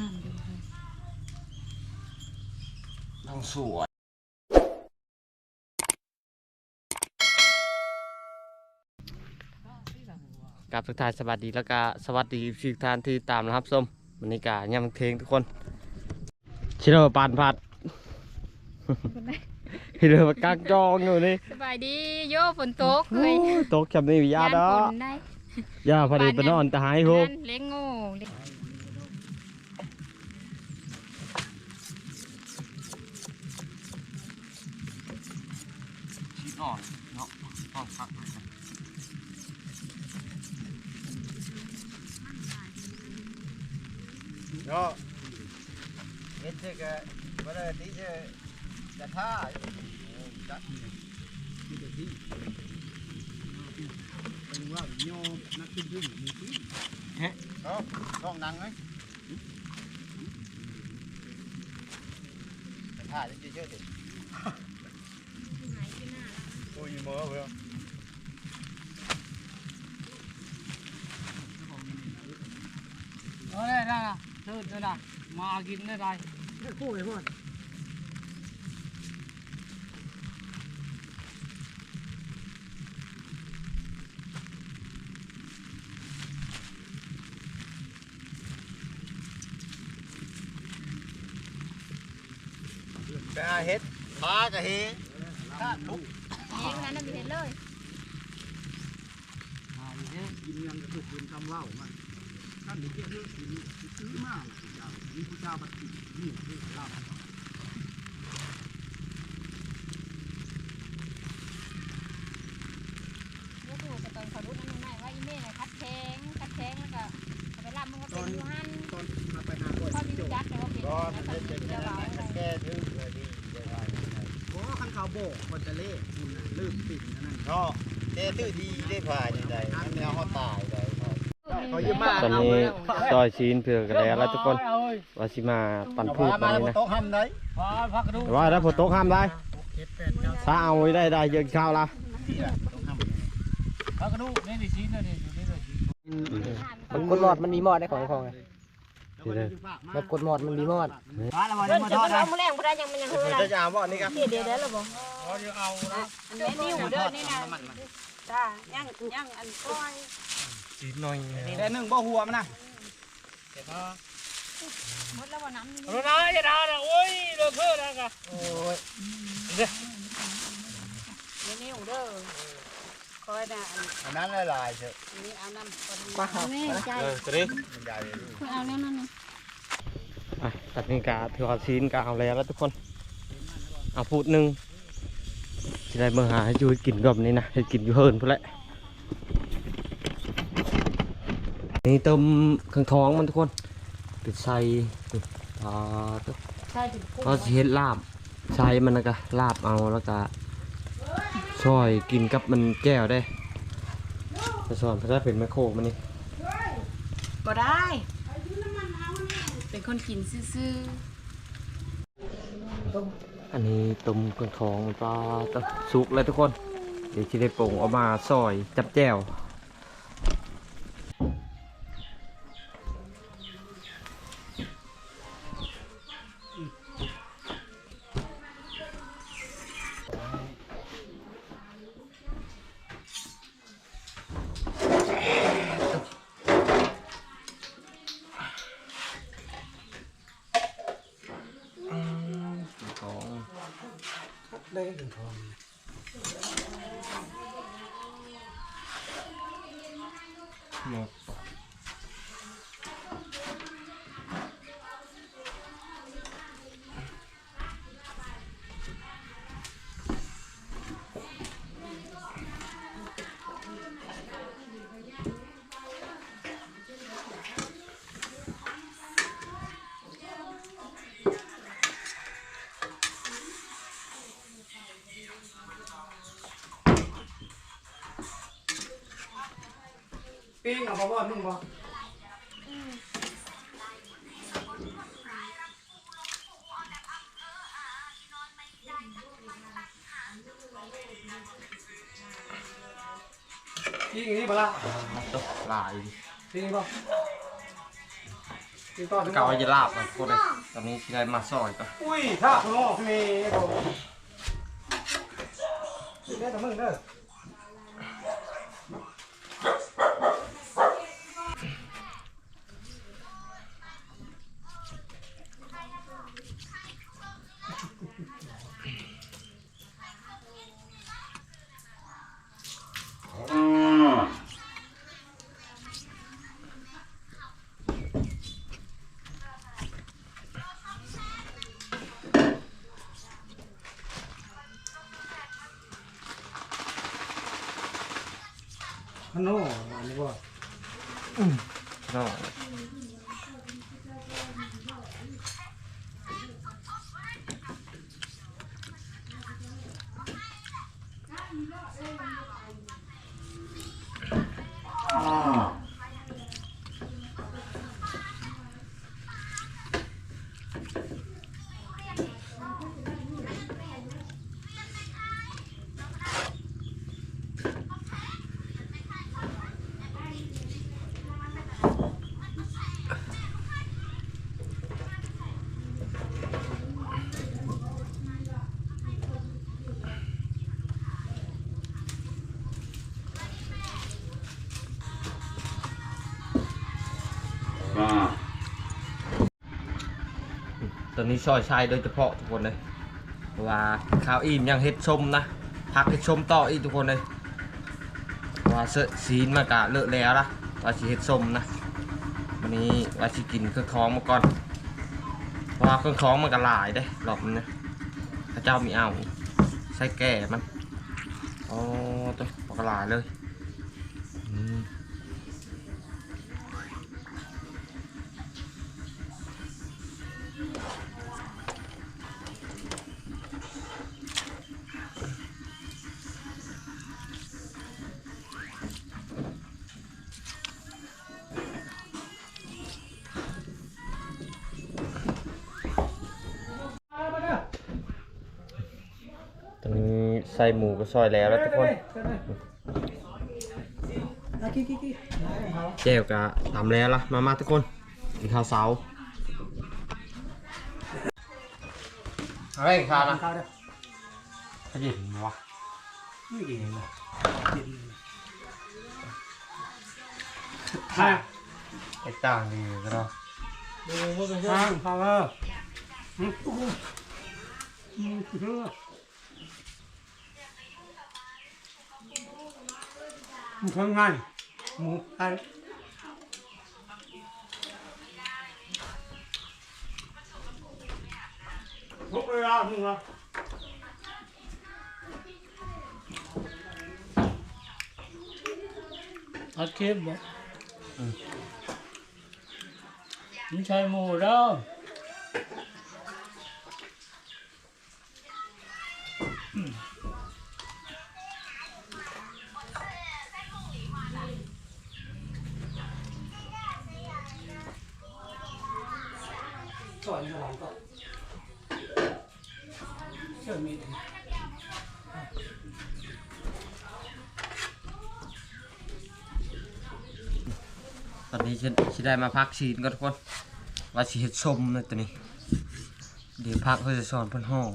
งามอยู่เลยต้องสวยกับทุกท่านสวัสดีแล้วก็สวัสดีทุกท่านที่ตามนะครับส้มวันนี้ก็ยำเทงทุกคนชิโร่ปานผัดฮิโร่กางจองอยู่นี่สบายดีโยฝนตกเลยโต๊ะแคบนี่มียาดอฝนได้ยาพอดีไปนอนแต่หายโหกนั่นเลี้ยงโง่เลี้ยง No. Este que bueno dice ya está. Ya. เอ้าลองนั่งไหมจะถ่ายจะเชื่อดิโอ้ยมือเว้ยเอ อได้ได้ละเชิญได้ละมากินได้ได้คู่เลยพ่อไปอาเฮ็ดมากะเฮข้าลุกเลี้ยงนั้นน่ะมีเห็นเลยมาอยู่เนี่ยกินยังกระตุกกินคำว่าวมัน ท่านหรือเกี่ยวกับกินซื้อมากเจ้านี่ผู้เจ้าบัตรนี่คือลาลูกหูจะต้องเขารู้นั่นไม่ว่าอีเม่น่ะคัดแข้งคัดแข้งแล้วก็เอาไปรับมันก็เป็นอยูฮันตอนมาไปหาก่อยพ่อมีรู้จักแต่ว่าเป็นก็แล้มัวนก็จะเป็นเป็นเจ้าอะบ่าวไรอะไรแก้ทึ่งเลยดีได้ไรเพราะขั้นเขาโบกมันจะเล่คุณน่ะลืมปิ่นนั่นเนาะแก้ทึ่งดีได้ผ่านยังไงไม่เอาเขาตายเลย ตอนนี้ซอยชีนเผือกกันแล้วแล้วทุกคนเอ้ยว่าสิมาปั่นพืชมาวันแล้วนี้นะโต๊ะห้ำได้พาพักดูว่าถ้าฝนตกห้ามได้เจ็ดแปดเก้าถ้าเอาไว้ได้ได้เยอะข้าวละพักดูนี่ดิชิ้นนี่อยู่นี่เลยมันกดหมอดมันมีหมอดได้ของของไงทีเดียวแบบกดหมอดมันมีหมอดมาแล้วมาเพิ่นมาจะทอมาดเอานะแมลงบ่ได้ยังมันยังเฮือเดี๋ยวจะเอาบ่อนี่ครับเดี๋ยวเดี๋ยวเดี๋ยวเราบอกเอาเดี๋ยวเอาละอันนี้นิ้วเด้อนี่นะจ้ายังยังอันก้อย ชีนหน่อยแต่หนึ่งบ่หัวมันนะเดี๋ยวมาหมดแล้วบ่น้ำนี่เอาละนะอย่าด่านะโอ้ยเลิกเถอะนะกะโอ้ยเดี๋ยวนิ้วเด้อคอยน่ะอันอันนั้นลายๆเถอะนี้เอาน้ำคนป้าแม่ใจเออตัวนี้มันใหญ่เลยเอาแล้วนั่นอะตัดนี่กาถือว่าชีนกาเอาแล้วแล้วทุกคนเอาพูดหนึ่งจะได้เมื่อหาให้อยู่ให้กินรอบนี้นะให้กินอยู่เฮิร์นพุ่นแหละ นี่ต้มเครื่องท้องมันทุกคนติดใส่ติดปลาตัวใช่ถึงก็สิเฮ็ดลาบใส่มันแล้วก็ลาบเอาแล้วก็ช่วยกินกับมันแก้วได้จะสอนพระเจ้าเป็นแมคโครมันนี่ก็ได้ เป็นคนกินซื่ออันนี้ต้มกระทองปลาตะสุกเลยทุกคน เดี๋ยวจะได้ปรุงเอามาซอยจับแจ่ว ปิ้งเอาบ่บ่นุ่งบ่ปิ้งนี่บ่ละตกลายปิ้งบ่กินต่อถึงเกาจะลาบนะทุกคนเลยตอนนี้สิได้มาซอยก่อนอุ้ยถ้าข้างนอกนี่ผมเด้อแต่มึงเด้อ ข ตอนนี้ซอยชายโดยเฉพาะทุกคนเลยว่าข้าวอิ่มยังเฮ็ดชมนะพักเฮ็ดชมต่ออีกทุกคนเลยว่าเสอะซีนมากะเลอะแล้วละว่าสิเฮ็ดชมนะวันนี้ว่าสิกินเครื่องท้องมาก่อนว่าเครื่องท้องมันก็หลายเด้รอบนี้นะพระเจ้ามีเอาใส่แก่มันอ๋อตัวมันก็หลายเลยอืม ส่หมูก็ซอยแล้วแล้วทุกคนเจลกะตำแล้วละมามาทุกคนกินข้าวเช้าอะไรข้าวนะข้าวเด้อขยินวะไม่กินเลยไอ้ต่างดีก็เนาะดูว่าเป็นข้างข้าวเออ มอืมเชื่อมันทำงานหมูไก่พกเวลามึงเหรออัดคลิปบ่มันใช่หมูเด้อ ชื่อมีดตอนนี้ฉันฉันได้มาพักชีนก็ทุกคนว่าชีเฮ็ดชมเลยตอนนี้ เดี๋ยวพักเพื่อจะสอนพันห้อง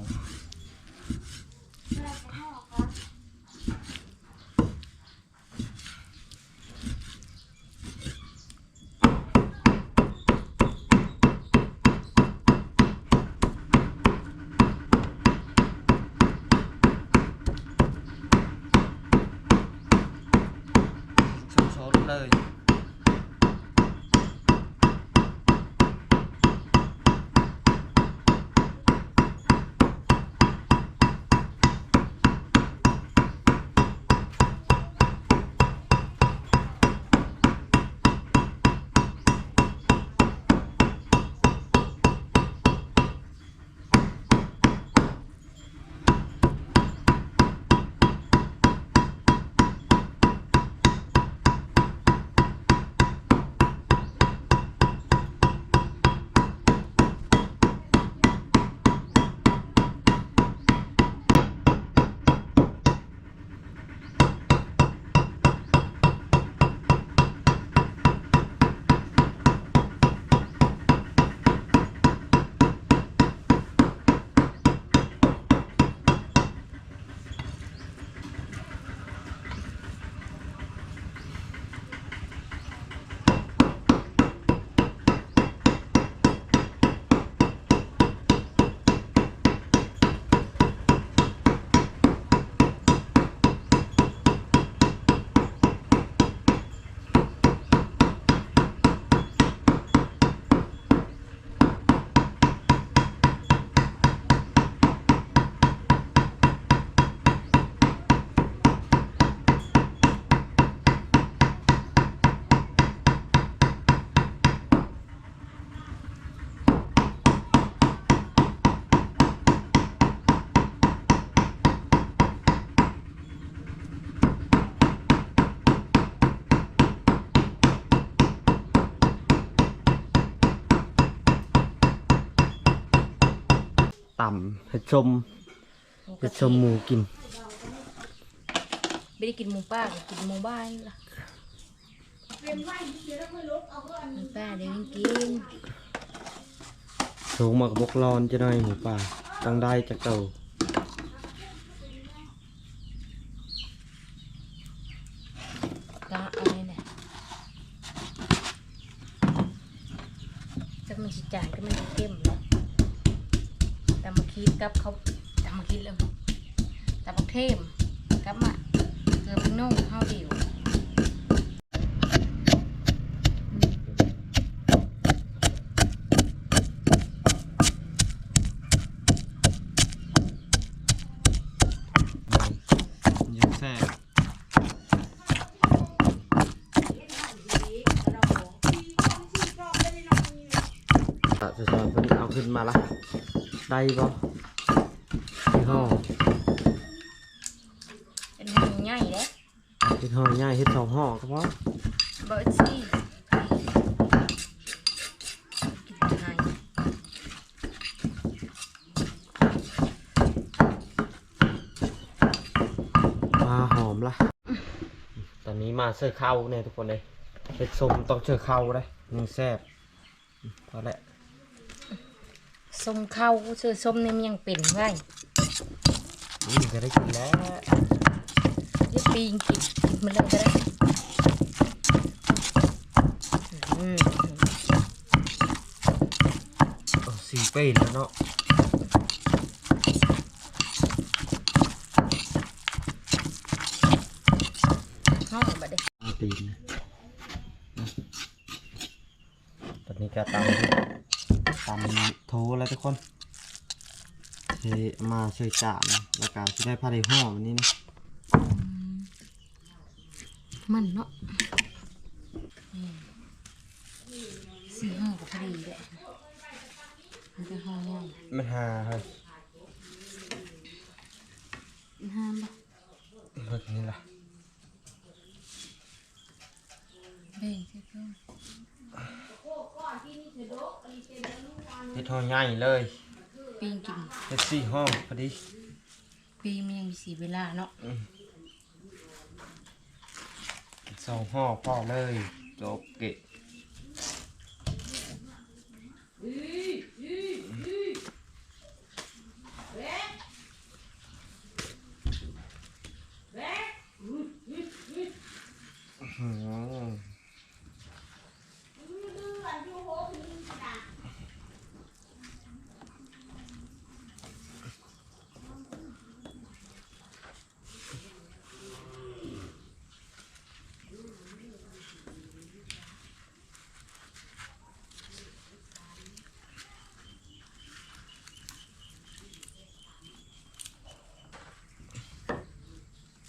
ต่ำเห็ดชมเห็ดชมหมูกิน ไม่ได้กินหมูป้าก็กินหมูบ้านล่ะหมูป้าเดี๋ยวยังกินสูงมากบกรอนจะหน่อยหมูป่าตั้งได้จากเก่ากะอะไรเนี่ยจะมันสิจานก็มันสิเข้มแล้วแต่มาคิดกับเขาแต่มาคิดแล้วแต่บักเทมกับมาเกลือพริกนุ่งข้าวเดียว ยังแซ่บอะจะสอนเพิ่ นเอาขึ้นมาละได้ปะที่ห้อเป็นหางใหญ่เลยเฮ็ดห่อง่ายเฮ็ดสองห่อก็พอเบิร์ดซี่กินยังไงมาหอมละตอนนี้มาเสื้อเข้าเนี่ยทุกคนเลยเฮ็ดส้มต้องเสื้อเข้าเลยมันแซ่บพอแล้ว ส้มเข้าซื้อส้มนี่มันยังเป็นไว้นี่ก็ได้กินแล้วยี่ปีงกินกินมันเลยก็ได้อืมโอ้สี่ปีแล้วเนาะห้องบัดเด้ปีนตอนนี้ก็ตำตำโท แล้วทุกคนเทมาใส่จานแล้วก็จะได้ผ้าได้ห่อวันนี้นะมันเนาะอืมสี่ห้องก็พอดีแหละมันจะห้องใหญ่มันหาเฮ้ย มันห้ามปะ เบิกนี่ล่ะ เบ่งใช่เพิ่ม เฮ็ดห่อใหญ่เลยปีงกินเฮ็ดสี่ห่อพอดีปีงมันยังมีสีเวลาเนาะสองห่อพอเลยจบเกะอื้อหือ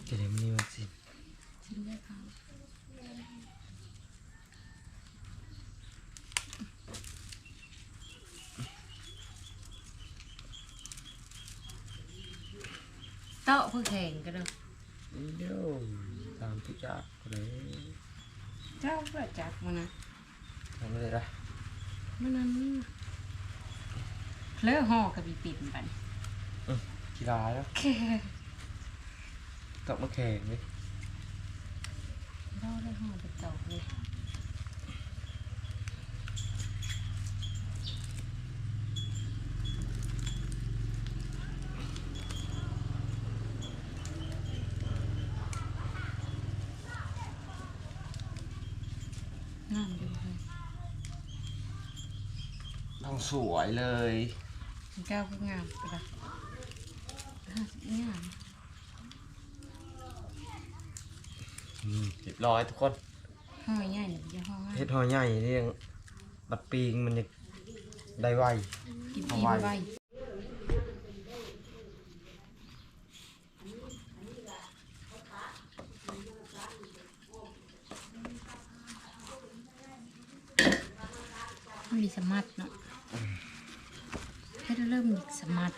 จะได้มันนี่มันสิ ชิ้นแรกเขา โต๊ะเพื่อแข่งกันเลยเดี๋ยวตามทุกอย่างเลยเจ้าก็จับมันนะทำไม่ได้ละมันนั้นเลือห่อกับปีปิ่นบันกีฬาแล้วแค่ต้องมาแข่งดิเราได้ห่อเป็นเต่าเลย งามดีเลย ต้องสวยเลยเจ้าก็งามไปละห้าสิบงามอืมเรียบร้อยทุกคนห่อใหญ่หรือจะห่อง่ายเฮ็ดหอใหญ่นี่ยังบัดปีงมันจะได้ไว กินเอาดีไว้ ไว้มันมีสมัดเนาะให้ เริ่มสมัด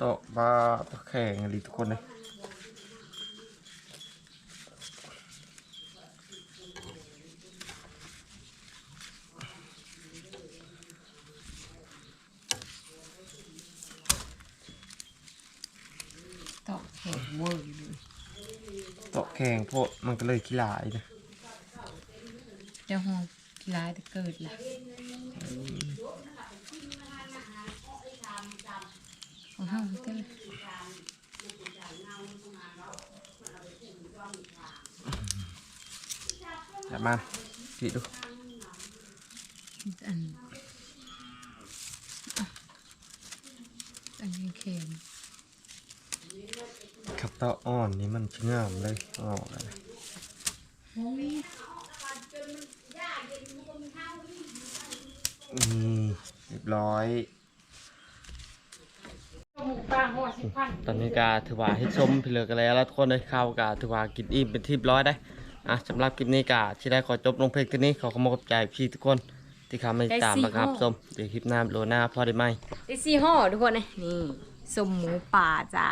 ตอกปลาตะแข่งลีทุกคนเลยตอกแข่งเวอร์ตอกแข่งพวกมันก็เลยขี้ลายนะ จ้าห้องกีฬาจะเกิดล่ะของห้องเต้นอย่ามาพี่ดูอันอะอันนี้เข็มขับเตาะอ่อนนี่มันชิงามเลยออกเลย นี่เรียบร้อย ตอนนี้กาถือว่าให้ชมพี่เหลือกันแล้วแล้วทุกคนเลยข้าวกาถือว่ากินอิ่มเป็นที่เรียบร้อยได้อะสำหรับคลิปนี้กาที่ได้ขอจบลงเพลงตัวนี้ขอขอบคุณใจพี่ทุกคนที่เข้ามาติดตามมาครับชมเดี๋ยวคลิปหน้าโลหน้าพอได้ไหมได้สี่ห่อทุกคนนะนี่สมหมูป่าจ้ะ